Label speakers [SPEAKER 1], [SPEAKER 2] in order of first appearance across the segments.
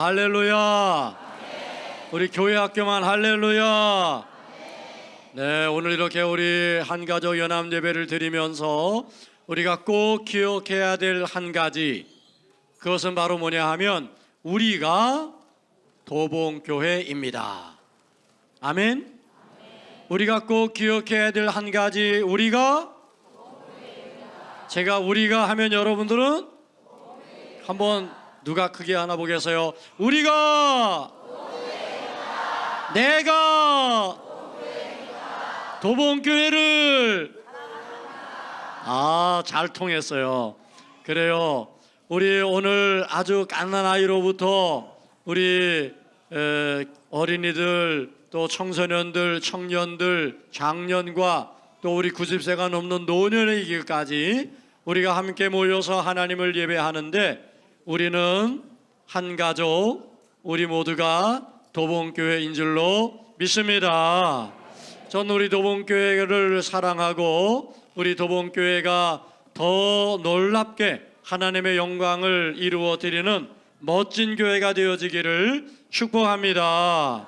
[SPEAKER 1] 할렐루야. 우리 교회 학교만 할렐루야. 네, 오늘 이렇게 우리 한 가족 연합 예배를 드리면서 우리가 꼭 기억해야 될 한 가지 그것은 바로 뭐냐 하면 우리가 도봉교회입니다. 아멘. 우리가 꼭 기억해야 될 한 가지 우리가 제가 우리가 하면 여러분들은 한번 누가 크게 하나 보겠어요. 우리가 내가 도봉교회를 아, 잘 통했어요. 그래요. 우리 오늘 아주 갓난 아이로부터 우리 에, 어린이들 또 청소년들, 청년들, 장년과 또 우리 90세가 넘는 노년에게까지 우리가 함께 모여서 하나님을 예배하는데 우리는 한 가족, 우리 모두가 도봉교회인 줄로 믿습니다. 전 우리 도봉교회를 사랑하고 우리 도봉교회가 더 놀랍게 하나님의 영광을 이루어 드리는 멋진 교회가 되어지기를 축복합니다.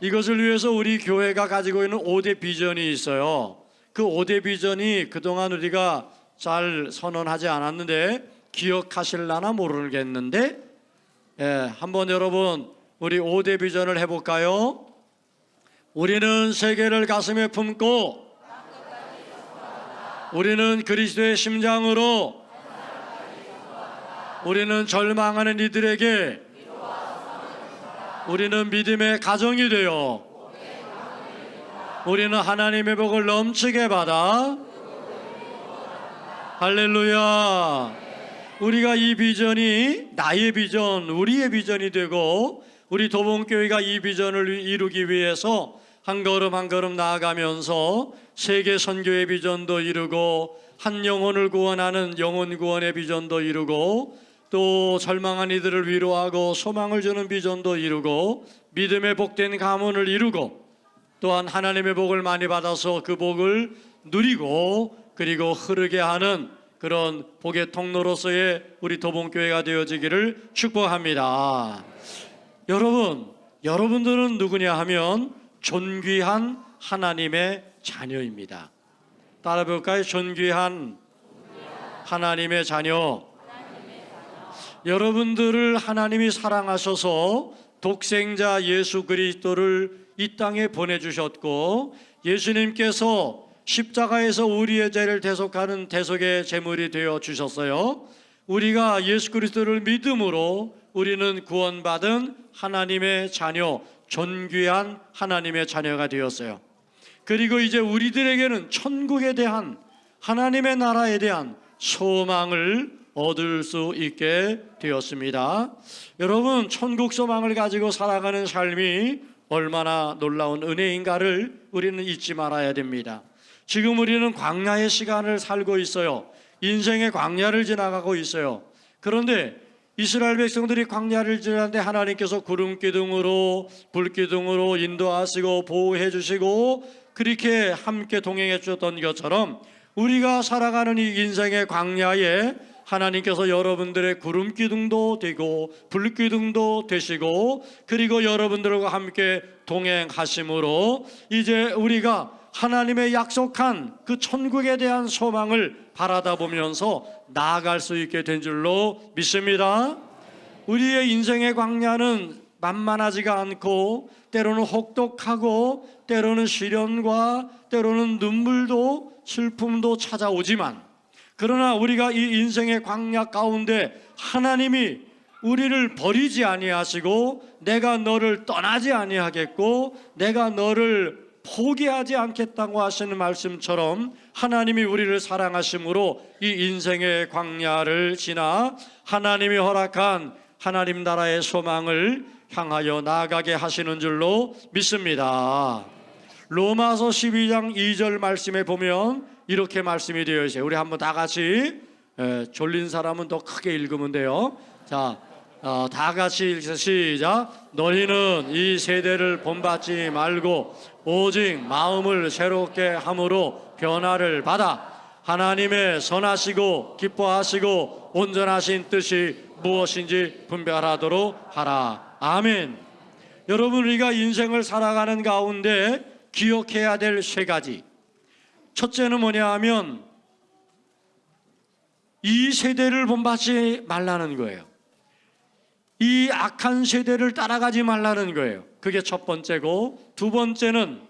[SPEAKER 1] 이것을 위해서 우리 교회가 가지고 있는 5대 비전이 있어요. 그 5대 비전이 그동안 우리가 잘 선언하지 않았는데 기억하실라나 모르겠는데 예, 한번 여러분 우리 5대 비전을 해볼까요? 우리는 세계를 가슴에 품고 우리는 그리스도의 심장으로 우리는 절망하는 이들에게 우리는 믿음의 가정이 되어 우리는 하나님의 복을 넘치게 받아 할렐루야 우리가 이 비전이 나의 비전 우리의 비전이 되고 우리 도봉교회가 이 비전을 이루기 위해서 한 걸음 한 걸음 나아가면서 세계 선교의 비전도 이루고 한 영혼을 구원하는 영혼 구원의 비전도 이루고 또 절망한 이들을 위로하고 소망을 주는 비전도 이루고 믿음의 복된 가문을 이루고 또한 하나님의 복을 많이 받아서 그 복을 누리고 그리고 흐르게 하는 그런 복의 통로로서의 우리 도봉교회가 되어지기를 축복합니다. 여러분, 여러분들은 누구냐 하면 존귀한 하나님의 자녀입니다. 따라 볼까요? 존귀한 하나님의 자녀. 여러분들을 하나님이 사랑하셔서 독생자 예수 그리스도를 이 땅에 보내주셨고 예수님께서 십자가에서 우리의 죄를 대속하는 대속의 제물이 되어 주셨어요. 우리가 예수 그리스도를 믿음으로 우리는 구원받은 하나님의 자녀, 존귀한 하나님의 자녀가 되었어요. 그리고 이제 우리들에게는 천국에 대한 하나님의 나라에 대한 소망을 얻을 수 있게 되었습니다. 여러분, 천국 소망을 가지고 살아가는 삶이 얼마나 놀라운 은혜인가를 우리는 잊지 말아야 됩니다. 지금 우리는 광야의 시간을 살고 있어요. 인생의 광야를 지나가고 있어요. 그런데 이스라엘 백성들이 광야를 지나는데 하나님께서 구름 기둥으로 불 기둥으로 인도하시고 보호해 주시고 그렇게 함께 동행해 주셨던 것처럼 우리가 살아가는 이 인생의 광야에 하나님께서 여러분들의 구름 기둥도 되고 불 기둥도 되시고 그리고 여러분들과 함께 동행하심으로 이제 우리가 하나님의 약속한 그 천국에 대한 소망을 바라다 보면서 나아갈 수 있게 된 줄로 믿습니다. 우리의 인생의 광야는 만만하지가 않고 때로는 혹독하고 때로는 시련과 때로는 눈물도 슬픔도 찾아오지만 그러나 우리가 이 인생의 광야 가운데 하나님이 우리를 버리지 아니하시고 내가 너를 떠나지 아니하겠고 내가 너를 포기하지 않겠다고 하시는 말씀처럼 하나님이 우리를 사랑하심으로 이 인생의 광야를 지나 하나님이 허락한 하나님 나라의 소망을 향하여 나아가게 하시는 줄로 믿습니다. 로마서 12장 2절 말씀에 보면 이렇게 말씀이 되어 있어요. 우리 한번 다 같이 에, 졸린 사람은 더 크게 읽으면 돼요. 자, 어, 다 같이 읽어서 시작. 너희는 이 세대를 본받지 말고 오직 마음을 새롭게 함으로 변화를 받아 하나님의 선하시고 기뻐하시고 온전하신 뜻이 무엇인지 분별하도록 하라. 아멘. 여러분 우리가 인생을 살아가는 가운데 기억해야 될 세 가지. 첫째는 뭐냐 하면 이 세대를 본받지 말라는 거예요. 이 악한 세대를 따라가지 말라는 거예요. 그게 첫 번째고 두 번째는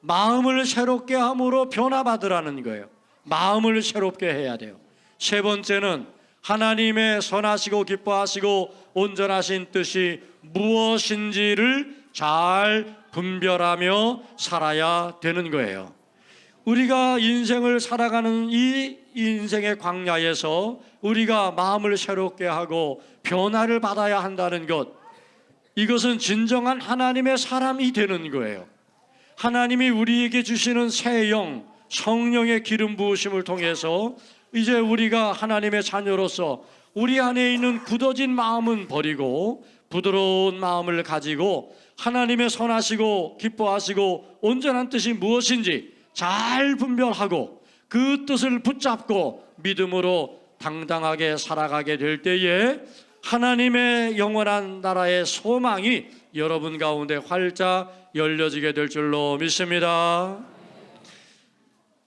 [SPEAKER 1] 마음을 새롭게 함으로 변화받으라는 거예요. 마음을 새롭게 해야 돼요. 세 번째는 하나님의 선하시고 기뻐하시고 온전하신 뜻이 무엇인지를 잘 분별하며 살아야 되는 거예요. 우리가 인생을 살아가는 이 인생의 광야에서 우리가 마음을 새롭게 하고 변화를 받아야 한다는 것. 이것은 진정한 하나님의 사람이 되는 거예요. 하나님이 우리에게 주시는 새 영, 성령의 기름 부으심을 통해서 이제 우리가 하나님의 자녀로서 우리 안에 있는 굳어진 마음은 버리고 부드러운 마음을 가지고 하나님의 선하시고 기뻐하시고 온전한 뜻이 무엇인지 잘 분별하고 그 뜻을 붙잡고 믿음으로 당당하게 살아가게 될 때에 하나님의 영원한 나라의 소망이 여러분 가운데 활짝 열려지게 될 줄로 믿습니다.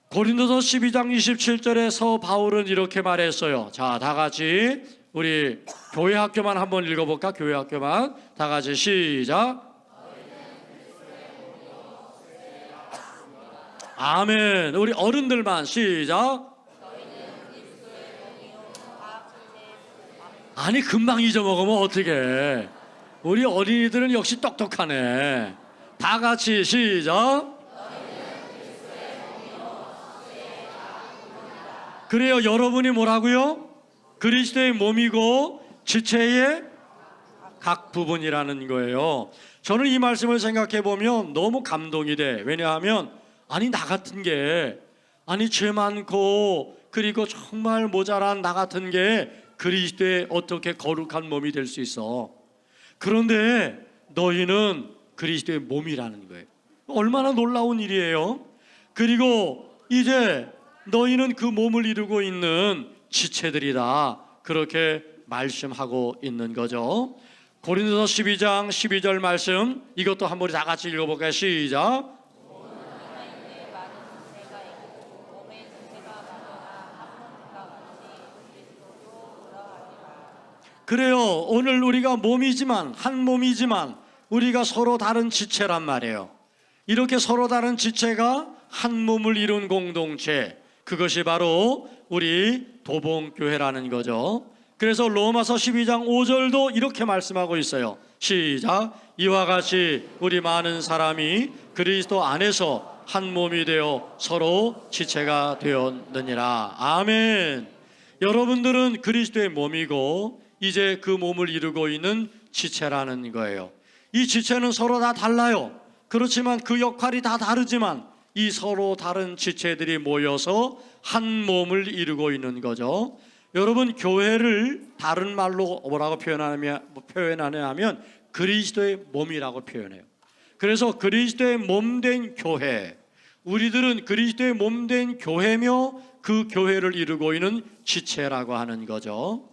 [SPEAKER 1] 고린도서 12장 27절에서 바울은 이렇게 말했어요. 자, 다 같이 우리 교회 학교만 한번 읽어볼까? 교회 학교만 다 같이 시작. 아멘. 우리 어른들만 시작. 아니 금방 잊어먹으면 어떻게? 우리 어린이들은 역시 똑똑하네. 다 같이 시작. 그래요. 여러분이 뭐라고요? 그리스도의 몸이고 지체의 각 부분이라는 거예요. 저는 이 말씀을 생각해 보면 너무 감동이 돼. 왜냐하면 아니 나 같은 게 아니 죄 많고 그리고 정말 모자란 나 같은 게 그리스도의 어떻게 거룩한 몸이 될 수 있어. 그런데 너희는 그리스도의 몸이라는 거예요. 얼마나 놀라운 일이에요. 그리고 이제 너희는 그 몸을 이루고 있는 지체들이다. 그렇게 말씀하고 있는 거죠. 고린도서 12장 12절 말씀 이것도 한번 다 같이 읽어볼까요? 시작. 그래요. 오늘 우리가 몸이지만 한 몸이지만 우리가 서로 다른 지체란 말이에요. 이렇게 서로 다른 지체가 한 몸을 이룬 공동체 그것이 바로 우리 도봉교회라는 거죠. 그래서 로마서 12장 5절도 이렇게 말씀하고 있어요. 시작. 이와 같이 우리 많은 사람이 그리스도 안에서 한 몸이 되어 서로 지체가 되었느니라. 아멘. 여러분들은 그리스도의 몸이고 이제 그 몸을 이루고 있는 지체라는 거예요. 이 지체는 서로 다 달라요. 그렇지만 그 역할이 다 다르지만 이 서로 다른 지체들이 모여서 한 몸을 이루고 있는 거죠. 여러분 교회를 다른 말로 뭐라고 표현하냐 표현하냐 하면 그리스도의 몸이라고 표현해요. 그래서 그리스도의 몸 된 교회 우리들은 그리스도의 몸 된 교회며 그 교회를 이루고 있는 지체라고 하는 거죠.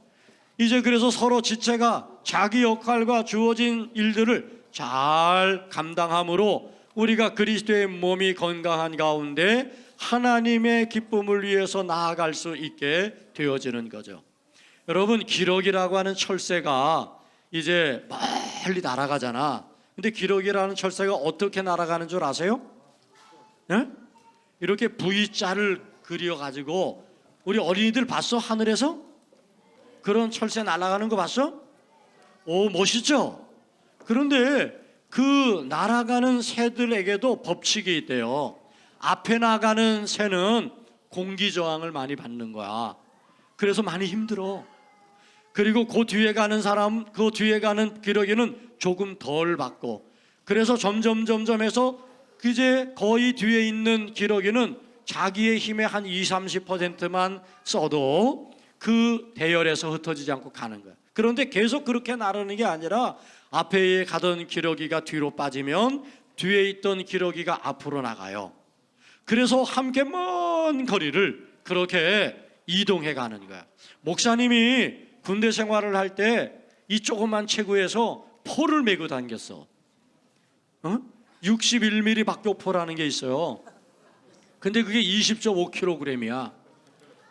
[SPEAKER 1] 이제 그래서 서로 지체가 자기 역할과 주어진 일들을 잘 감당함으로 우리가 그리스도의 몸이 건강한 가운데 하나님의 기쁨을 위해서 나아갈 수 있게 되어지는 거죠. 여러분 기록이라고 하는 철새가 이제 멀리 날아가잖아. 근데 기록이라는 철새가 어떻게 날아가는 줄 아세요? 예? 이렇게 V자를 그려 가지고 우리 어린이들 봤어 하늘에서? 그런 철새 날아가는 거 봤어? 오 멋있죠? 그런데 그 날아가는 새들에게도 법칙이 있대요. 앞에 나가는 새는 공기 저항을 많이 받는 거야. 그래서 많이 힘들어. 그리고 그 뒤에 가는 사람, 그 뒤에 가는 기러기는 조금 덜 받고. 그래서 점점 점점 해서 이제 거의 뒤에 있는 기러기는 자기의 힘의 한 2, 30%만 써도 그 대열에서 흩어지지 않고 가는 거야. 그런데 계속 그렇게 나르는 게 아니라 앞에 가던 기러기가 뒤로 빠지면 뒤에 있던 기러기가 앞으로 나가요. 그래서 함께 먼 거리를 그렇게 이동해 가는 거야. 목사님이 군대 생활을 할 때 이 조그만 체구에서 포를 메고 다녔어. 어? 61mm 박격포라는 게 있어요. 근데 그게 20.5kg이야.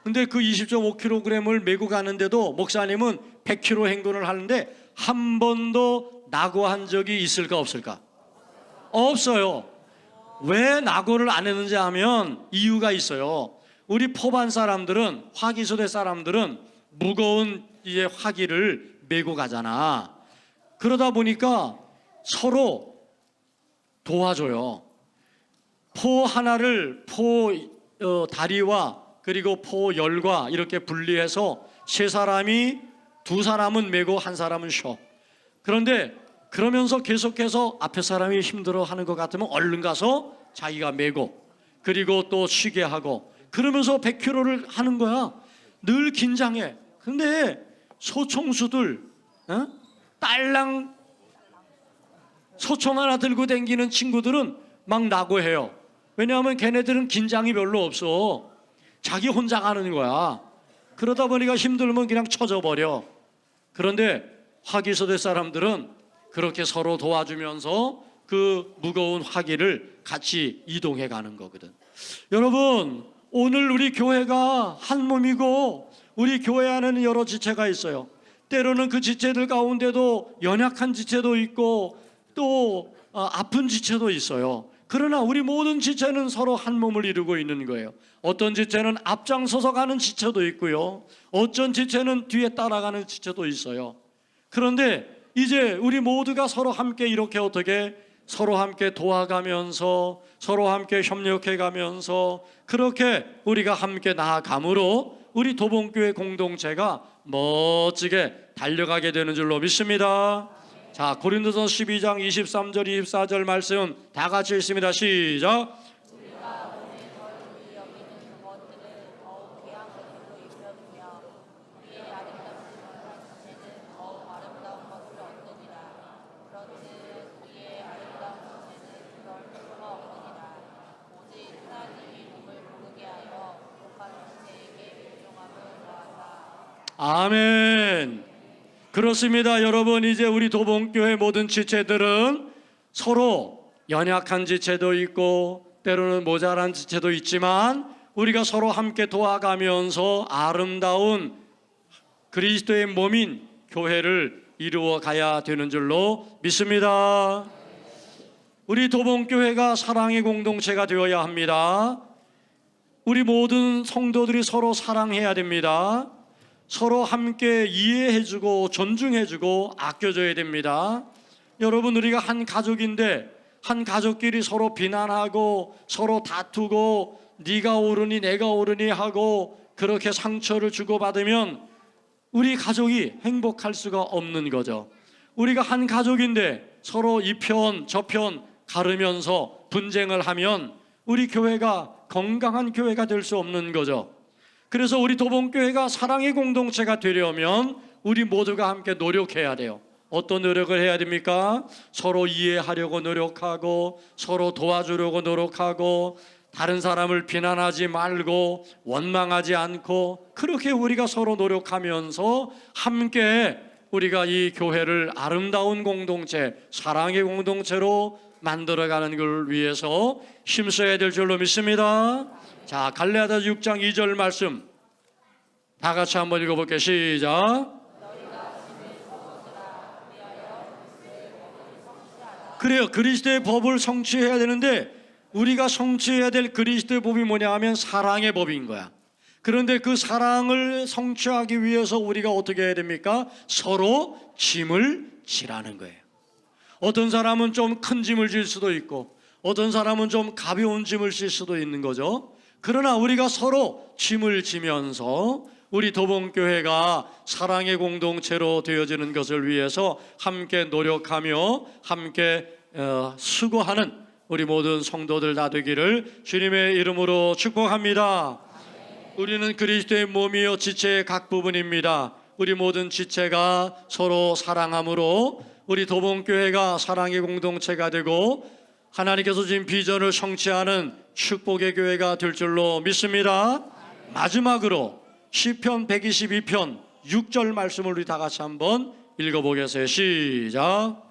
[SPEAKER 1] 근데 그 20.5kg을 메고 가는데도 목사님은 100km 행군을 하는데 한 번도 낙오한 적이 있을까 없을까? 없어요. 왜 낙오를 안 했는지 하면 이유가 있어요. 우리 포반 사람들은 화기소대 사람들은 무거운 이제 화기를 메고 가잖아. 그러다 보니까 서로 도와줘요. 포 하나를 포 어, 다리와 그리고 포 열과 이렇게 분리해서 세 사람이 두 사람은 메고 한 사람은 쉬어. 그런데 그러면서 계속해서 앞에 사람이 힘들어 하는 것 같으면 얼른 가서 자기가 메고 그리고 또 쉬게 하고 그러면서 100km를 하는 거야. 늘 긴장해. 근데 소총수들 어? 딸랑 소총 하나 들고 다니는 친구들은 막 낙오해요. 왜냐하면 걔네들은 긴장이 별로 없어. 자기 혼자 가는 거야. 그러다 보니까 힘들면 그냥 쳐져 버려. 그런데 화기소대 사람들은 그렇게 서로 도와주면서 그 무거운 화기를 같이 이동해 가는 거거든. 여러분, 오늘 우리 교회가 한 몸이고 우리 교회 안에는 여러 지체가 있어요. 때로는 그 지체들 가운데도 연약한 지체도 있고 또 어, 아픈 지체도 있어요. 그러나 우리 모든 지체는 서로 한 몸을 이루고 있는 거예요. 어떤 지체는 앞장서서 가는 지체도 있고요. 어떤 지체는 뒤에 따라가는 지체도 있어요. 그런데 이제 우리 모두가 서로 함께 이렇게 어떻게 서로 함께 도와가면서 서로 함께 협력해 가면서 그렇게 우리가 함께 나아감으로 우리 도봉교회 공동체가 멋지게 달려가게 되는 줄로 믿습니다. 자, 고린도서 12장 23절 24절 말씀 다 같이 읽습니다. 시작. 아멘. 그렇습니다. 여러분 이제 우리 도봉교회 모든 지체들은 서로 연약한 지체도 있고 때로는 모자란 지체도 있지만 우리가 서로 함께 도와가면서 아름다운 그리스도의 몸인 교회를 이루어 가야 되는 줄로 믿습니다. 우리 도봉교회가 사랑의 공동체가 되어야 합니다. 우리 모든 성도들이 서로 사랑해야 됩니다. 서로 함께 이해해주고 존중해주고 아껴줘야 됩니다. 여러분 우리가 한 가족인데 한 가족끼리 서로 비난하고 서로 다투고 네가 옳으니 내가 옳으니 하고 그렇게 상처를 주고받으면 우리 가족이 행복할 수가 없는 거죠. 우리가 한 가족인데 서로 이 편 저 편 가르면서 분쟁을 하면 우리 교회가 건강한 교회가 될 수 없는 거죠. 그래서 우리 도봉교회가 사랑의 공동체가 되려면 우리 모두가 함께 노력해야 돼요. 어떤 노력을 해야 됩니까? 서로 이해하려고 노력하고 서로 도와주려고 노력하고 다른 사람을 비난하지 말고 원망하지 않고 그렇게 우리가 서로 노력하면서 함께 우리가 이 교회를 아름다운 공동체, 사랑의 공동체로 만들어가는 걸 위해서 힘써야 될 줄로 믿습니다. 자, 갈라디아 6장 2절 말씀 다 같이 한번 읽어 볼게요. 시작. 그래요. 그리스도의 법을 성취해야 되는데 우리가 성취해야 될 그리스도의 법이 뭐냐 하면 사랑의 법인 거야. 그런데 그 사랑을 성취하기 위해서 우리가 어떻게 해야 됩니까? 서로 짐을 지라는 거예요. 어떤 사람은 좀 큰 짐을 질 수도 있고 어떤 사람은 좀 가벼운 짐을 질 수도 있는 거죠. 그러나 우리가 서로 짐을 지면서 우리 도봉교회가 사랑의 공동체로 되어지는 것을 위해서 함께 노력하며 함께 어, 수고하는 우리 모든 성도들 다 되기를 주님의 이름으로 축복합니다. 우리는 그리스도의 몸이요 지체의 각 부분입니다. 우리 모든 지체가 서로 사랑함으로 우리 도봉교회가 사랑의 공동체가 되고 하나님께서 주신 비전을 성취하는 축복의 교회가 될 줄로 믿습니다. 마지막으로 시편 122편 6절 말씀을 우리 다 같이 한번 읽어보겠어요. 시작.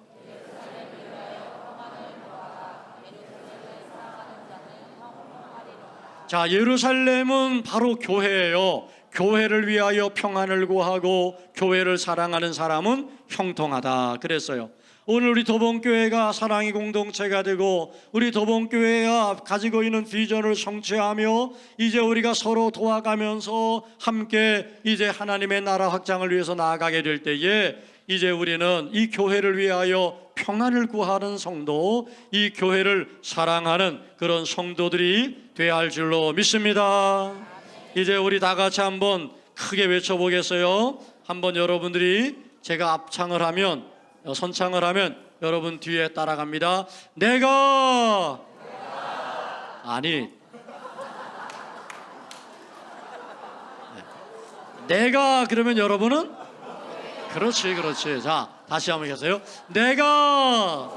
[SPEAKER 1] 자, 예루살렘은 바로 교회예요. 교회를 위하여 평안을 구하고 교회를 사랑하는 사람은 형통하다 그랬어요. 오늘 우리 도봉교회가 사랑의 공동체가 되고 우리 도봉교회가 가지고 있는 비전을 성취하며 이제 우리가 서로 도와가면서 함께 이제 하나님의 나라 확장을 위해서 나아가게 될 때에 이제 우리는 이 교회를 위하여 평안을 구하는 성도, 이 교회를 사랑하는 그런 성도들이 되어야 할 줄로 믿습니다. 이제 우리 다 같이 한번 크게 외쳐보겠어요. 한번 여러분들이 제가 앞창을 하면 어, 선창을 하면 여러분 뒤에 따라갑니다. 내가! 아니. 네. 내가 그러면 여러분은? 그렇지 그렇지. 자 다시 한번 해보세요. 내가.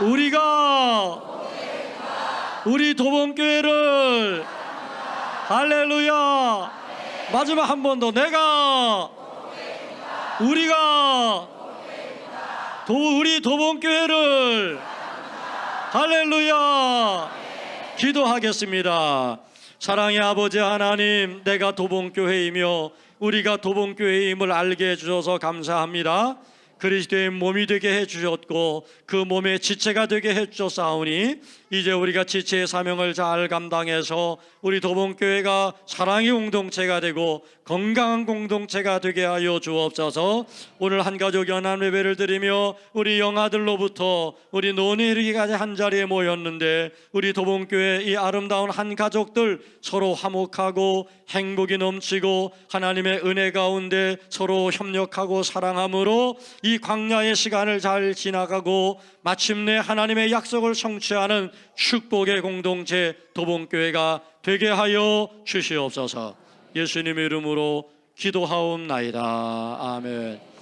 [SPEAKER 1] 우리가. 우리 도봉교회를. 할렐루야. 마지막 한 번 더. 내가. 우리가 도 우리 도봉교회를 할렐루야 기도하겠습니다. 사랑의 아버지 하나님, 내가 도봉교회이며 우리가 도봉교회임을 알게 해주셔서 감사합니다. 그리스도의 몸이 되게 해주셨고 그 몸의 지체가 되게 해주셨사오니 이제 우리가 지체의 사명을 잘 감당해서 우리 도봉교회가 사랑의 공동체가 되고 건강한 공동체가 되게 하여 주옵소서. 오늘 한 가족 연합 예배를 드리며 우리 영아들로부터 우리 노년에 이르기까지 한 자리에 모였는데 우리 도봉교회 이 아름다운 한 가족들 서로 화목하고 행복이 넘치고 하나님의 은혜 가운데 서로 협력하고 사랑함으로 이 광야의 시간을 잘 지나가고 마침내 하나님의 약속을 성취하는 축복의 공동체 도봉교회가 되게 하여 주시옵소서. 예수님의 이름으로 기도하옵나이다. 아멘